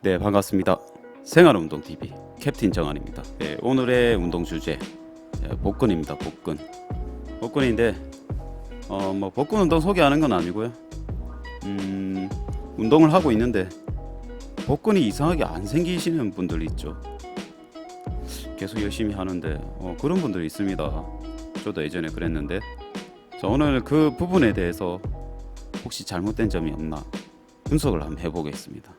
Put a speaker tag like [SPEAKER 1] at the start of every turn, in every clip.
[SPEAKER 1] 네 반갑습니다. 생활운동 TV 캡틴 정한입니다. 네, 오늘의 운동 주제 네, 복근입니다. 복근. 복근인데 어 뭐 복근 운동 소개하는 건 아니고요. 음 운동을 하고 있는데 복근이 이상하게 안 생기시는 분들 있죠. 계속 열심히 하는데 어, 그런 분들이 있습니다. 저도 예전에 그랬는데 자, 오늘 그 부분에 대해서 혹시 잘못된 점이 없나 분석을 한번 해보겠습니다.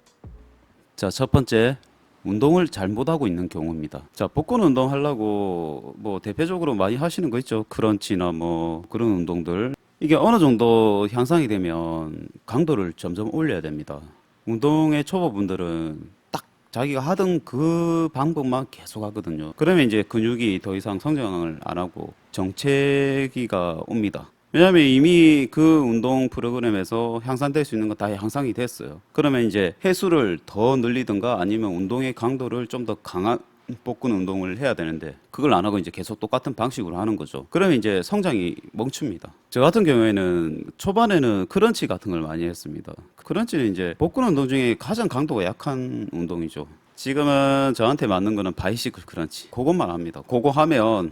[SPEAKER 1] 자, 첫 번째 운동을 잘못하고 있는 경우입니다. 자, 복근 운동 하려고 뭐 대표적으로 많이 하시는 거 있죠. 크런치나 뭐 그런 운동들. 이게 어느 정도 향상이 되면 강도를 점점 올려야 됩니다. 운동의 초보분들은 딱 자기가 하던 그 방법만 계속 하거든요. 그러면 이제 근육이 더 이상 성장을 안 하고 정체기가 옵니다. 왜냐하면 이미 그 운동 프로그램에서 향상될 수 있는 거다 향상이 됐어요. 그러면 이제 횟수를 더 늘리든가 아니면 운동의 강도를 좀 더 강한 복근 운동을 해야 되는데 그걸 안 하고 이제 계속 똑같은 방식으로 하는 거죠. 그러면 이제 성장이 멈춥니다. 저 같은 경우에는 초반에는 크런치 같은 걸 많이 했습니다. 크런치는 이제 복근 운동 중에 가장 강도가 약한 운동이죠. 지금은 저한테 맞는 거는 바이시클 크런치. 그것만 합니다. 그거 하면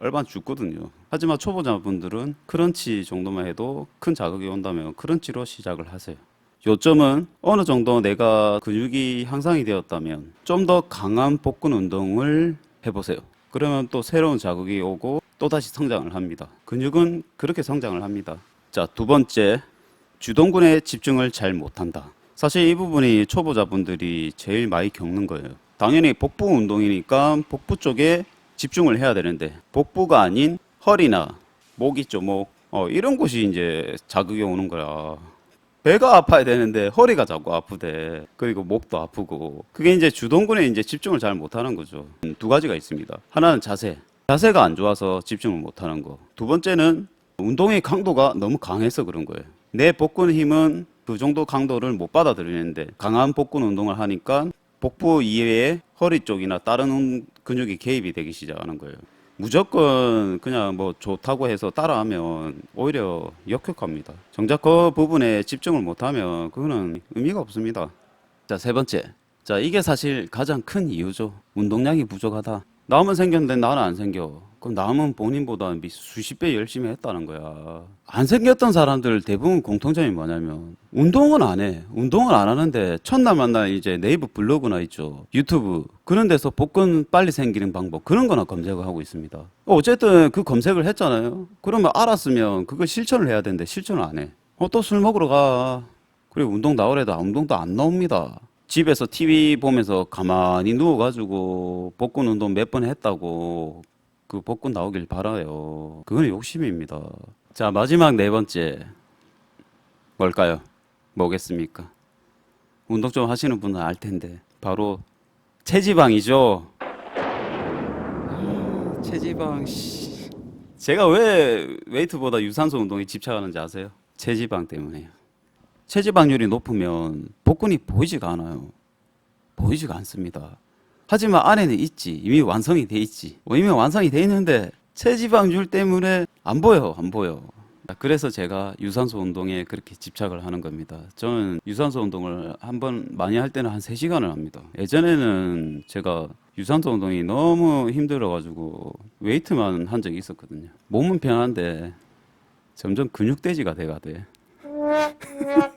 [SPEAKER 1] 얼마 죽거든요. 하지만 초보자분들은 크런치 정도만 해도 큰 자극이 온다면 크런치로 시작을 하세요. 요점은 어느 정도 내가 근육이 향상이 되었다면 좀 더 강한 복근 운동을 해보세요. 그러면 또 새로운 자극이 오고 또 다시 성장을 합니다. 근육은 그렇게 성장을 합니다. 자, 두 번째, 주동근에 집중을 잘 못한다. 사실 이 부분이 초보자분들이 제일 많이 겪는 거예요. 당연히 복부 운동이니까 복부 쪽에 집중을 해야 되는데 복부가 아닌 허리나 목 있죠, 목. 어, 이런 곳이 이제 자극이 오는 거야. 배가 아파야 되는데 허리가 자꾸 아프대. 그리고 목도 아프고. 그게 이제 주동근에 이제 집중을 잘 못하는 거죠. 음, 두 가지가 있습니다. 하나는 자세. 자세가 안 좋아서 집중을 못하는 거. 두 번째는 운동의 강도가 너무 강해서 그런 거예요. 내 복근 힘은 그 정도 강도를 못 받아들이는데 강한 복근 운동을 하니까 복부 이외에 허리 쪽이나 다른 운- 근육이 개입이 되기 시작하는 거예요. 무조건 그냥 뭐 좋다고 해서 따라하면 오히려 역효과입니다. 정작 그 부분에 집중을 못하면 그거는 의미가 없습니다. 자, 세 번째. 자, 이게 사실 가장 큰 이유죠. 운동량이 부족하다. 남은 생겼는데 나는 안 생겨. 그럼 남은 본인보다 미- 수십 배 열심히 했다는 거야. 안 생겼던 사람들 대부분 공통점이 뭐냐면 운동은 안 해. 운동은 안 하는데 첫날 만날 이제 네이버 블로그나 있죠. 유튜브 그런 데서 복근 빨리 생기는 방법 그런 거나 검색을 하고 있습니다. 어쨌든 그 검색을 했잖아요. 그러면 알았으면 그걸 실천을 해야 되는데 실천을 안 해. 어, 또 술 먹으러 가. 그리고 운동 나오래도 운동도 안 나옵니다. 집에서 TV 보면서 가만히 누워가지고 복근 운동 몇 번 했다고 그 복근 나오길 바라요. 그건 욕심입니다. 자, 마지막 네 번째. 뭘까요? 뭐겠습니까? 운동 좀 하시는 분은 알 텐데. 바로 체지방이죠. 아, 체지방, 씨. 제가 왜 웨이트보다 유산소 운동에 집착하는지 아세요? 체지방 때문에요. 체지방률이 높으면 복근이 보이지가 않아요. 보이지가 않습니다. 하지만 안에는 있지. 이미 완성이 돼 있지. 어, 이미 완성이 돼 있는데 체지방률 때문에 안 보여, 안 보여. 그래서 제가 유산소 운동에 그렇게 집착을 하는 겁니다. 저는 유산소 운동을 한 번 많이 할 때는 한 3시간을 합니다. 예전에는 제가 유산소 운동이 너무 힘들어가지고 웨이트만 한 적이 있었거든요. 몸은 편한데 점점 근육돼지가 돼가 돼.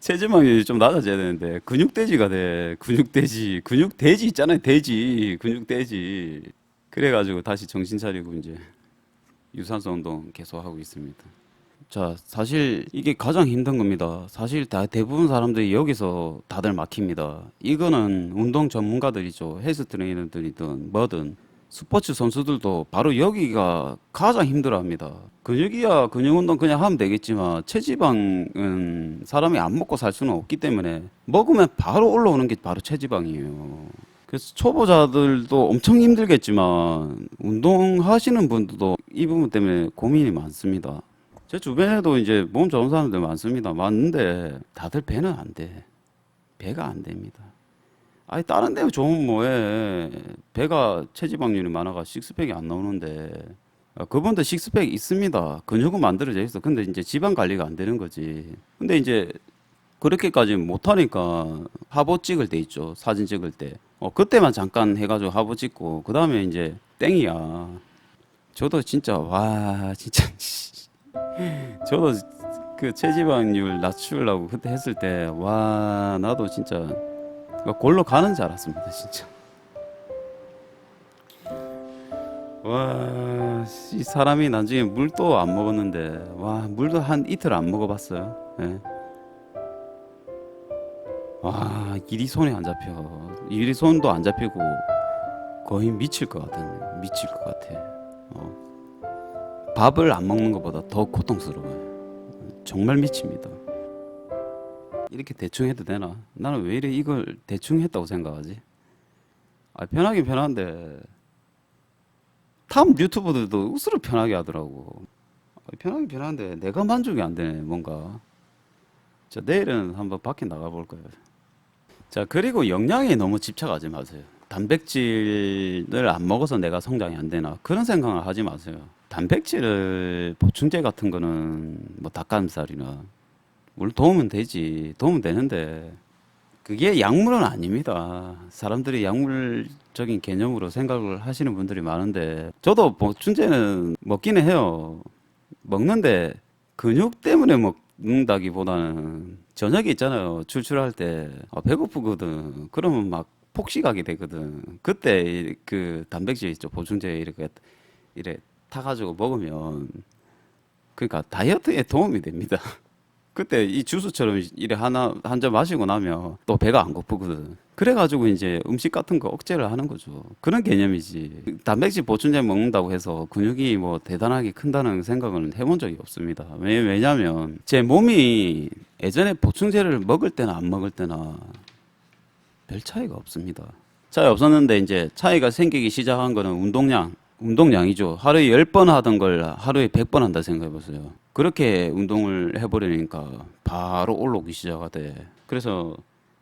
[SPEAKER 1] 체지방률이 좀 낮아져야 되는데 근육돼지가 돼. 근육돼지, 근육돼지 있잖아요. 돼지, 근육돼지. 그래가지고 다시 정신 차리고 이제 유산소 운동 계속 하고 있습니다. 자, 사실 이게 가장 힘든 겁니다. 사실 다 대부분 사람들이 여기서 다들 막힙니다. 이거는 운동 전문가들이죠. 헬스 트레이너들이든 뭐든 스포츠 선수들도 바로 여기가 가장 힘들어합니다. 근육이야 근육 운동 그냥 하면 되겠지만 체지방은 사람이 안 먹고 살 수는 없기 때문에 먹으면 바로 올라오는 게 바로 체지방이에요. 그래서 초보자들도 엄청 힘들겠지만 운동하시는 분들도 이 부분 때문에 고민이 많습니다. 제 주변에도 이제 몸 좋은 사람들 많습니다. 많은데 다들 배는 안 돼. 배가 안 됩니다. 아니 다른 데 좋으면 뭐해. 배가 체지방률이 많아가 식스팩이 안 나오는데 아, 그분도 식스팩 있습니다. 근육은 만들어져 있어. 근데 이제 지방 관리가 안 되는 거지. 근데 이제 그렇게까지 못하니까 화보 찍을 때 있죠. 사진 찍을 때. 어, 그때만 잠깐 해가지고 화보 찍고, 그 다음에 이제 땡이야. 저도 진짜, 와, 진짜. 저도 그 체지방률 낮추려고 그때 했을 때, 와, 나도 진짜 골로 가는 줄 알았습니다, 진짜. 와, 이 사람이 나중에 물도 안 먹었는데, 와, 물도 한 이틀 안 먹어봤어요. 예. 와, 일이 손에 안 잡혀. 일이 손도 안 잡히고 거의 미칠 것 같아. 미칠 것 같아. 어. 밥을 안 먹는 것보다 더 고통스러워요. 정말 미칩니다. 이렇게 대충 해도 되나? 나는 왜 이래 이걸 대충 했다고 생각하지? 아, 편하긴 편한데 탑 유튜버들도 웃으로 편하게 하더라고. 아, 편하긴 편한데 내가 만족이 안 되네, 뭔가. 자, 내일은 한번 밖에 나가 볼 거예요. 자, 그리고 영양에 너무 집착하지 마세요. 단백질을 안 먹어서 내가 성장이 안 되나 그런 생각을 하지 마세요. 단백질을 보충제 같은 거는 뭐 닭가슴살이나 물론 도움은 되지, 도움은 되는데 그게 약물은 아닙니다. 사람들이 약물적인 개념으로 생각을 하시는 분들이 많은데 저도 보충제는 먹기는 해요. 먹는데 근육 때문에 먹는다기보다는 저녁에 있잖아요. 출출할 때 아, 배고프거든. 그러면 막 폭식하게 되거든. 그때 이- 그 단백질 있죠. 보충제 이렇게 이래 타가지고 먹으면 그러니까 다이어트에 도움이 됩니다. 그때 이 주스처럼 이래 하나 한 잔 마시고 나면 또 배가 안 고프거든. 그래가지고 이제 음식 같은 거 억제를 하는 거죠. 그런 개념이지. 단백질 보충제 먹는다고 해서 근육이 뭐 대단하게 큰다는 생각은 해본 적이 없습니다. 왜, 왜냐면 제 몸이 예전에 보충제를 먹을 때나 안 먹을 때나 별 차이가 없습니다. 차이 없었는데 이제 차이가 생기기 시작한 거는 운동량, 운동량이죠. 하루에 10번 하던 걸 하루에 100번 한다 생각해 보세요. 그렇게 운동을 해버리니까 바로 올라오기 시작하대. 그래서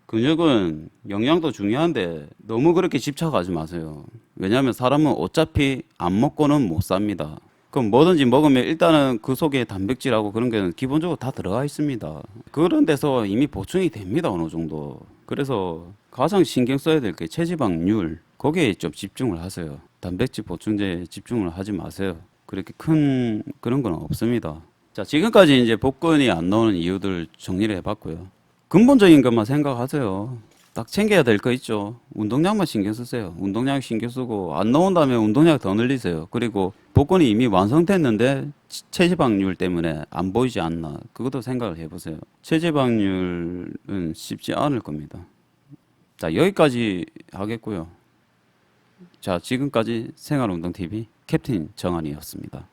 [SPEAKER 1] 근육은 영양도 중요한데 너무 그렇게 집착하지 마세요. 왜냐하면 사람은 어차피 안 먹고는 못 삽니다. 그럼 뭐든지 먹으면 일단은 그 속에 단백질하고 그런 게 기본적으로 다 들어가 있습니다. 그런 데서 이미 보충이 됩니다, 어느 정도. 그래서 가장 신경 써야 될 게 체지방률. 거기에 좀 집중을 하세요. 단백질 보충제에 집중을 하지 마세요. 그렇게 큰 그런 건 없습니다. 자, 지금까지 이제 복근이 안 나오는 이유들 정리를 해봤고요. 근본적인 것만 생각하세요. 딱 챙겨야 될 거 있죠. 운동량만 신경 쓰세요. 운동량 신경 쓰고 안 나온다면 운동량 더 늘리세요. 그리고 복근이 이미 완성됐는데 치- 체지방률 때문에 안 보이지 않나. 그것도 생각을 해보세요. 체지방률은 쉽지 않을 겁니다. 자, 여기까지 하겠고요. 자, 지금까지 생활운동TV 캡틴 정한이었습니다.